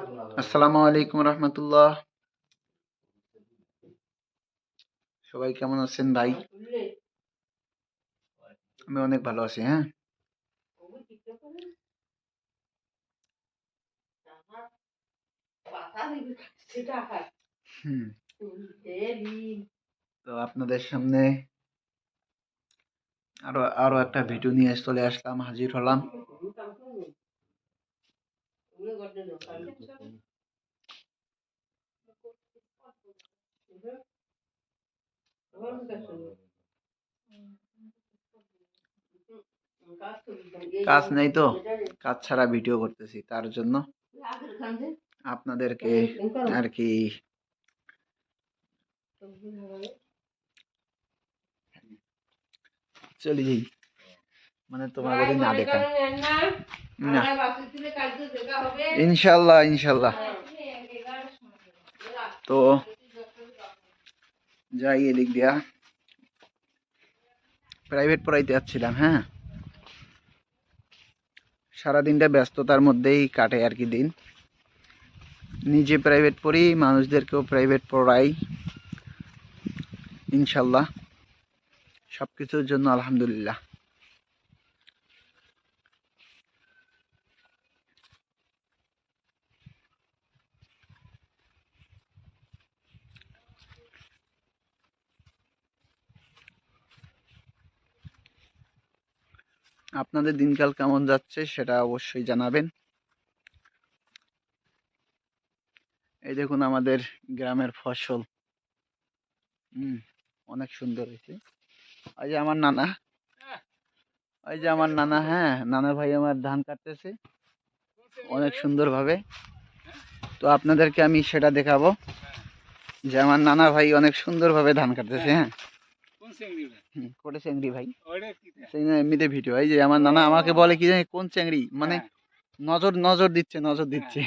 আসসালামু আলাইকুম রহমতুল্লাহ। সবাই কেমন আছেন ভাই? আমি অনেক ভালো আছি হ্যাঁ? তো আপনাদের সামনে আরও আরও একটা ভিডিও নিয়ে চলে আসলাম, হাজির হলাম। কাজ নেই তো কাজ ছাড়া ভিডিও করতেছি তার জন্য আপনাদেরকে আর কি চলে যাই মানে তোমার যদি না দেখা। না। ইনশাল্লাহ ইনশাল্লাহ তো যাই এদিক দিয়া। প্রাইভেট পড়াইতে যাচ্ছিলাম হ্যাঁ। সারাদিনটা ব্যস্ততার মধ্যেই কাটে আর কি দিন। নিজে প্রাইভেট পড়ি মানুষদেরকেও প্রাইভেট পড়াই ইনশাল্লাহ সব কিছুর জন্য আলহামদুলিল্লাহ। আপনাদের দিনকাল কেমন যাচ্ছে সেটা অবশ্যই জানাবেন। এই দেখুন আমাদের গ্রামের ফসল। হুম অনেক সুন্দর হয়েছে। ওই যে আমার নানা। ওই যে আমার নানা হ্যাঁ নানা ভাই আমার ধান কাটতেছে। অনেক সুন্দরভাবে। তো আপনাদেরকে আমি সেটা দেখাবো যে আমার নানা ভাই অনেক সুন্দরভাবে ধান কাটতেছে হ্যাঁ। কোটে চিংড়ি ভাই? সেই এমনিতে ভিডিও। এই যে আমার নানা আমাকে বলে কি জানি কোন চিংড়ি? মানে হ্যাঁ, নজর নজর দিচ্ছে নজর দিচ্ছে।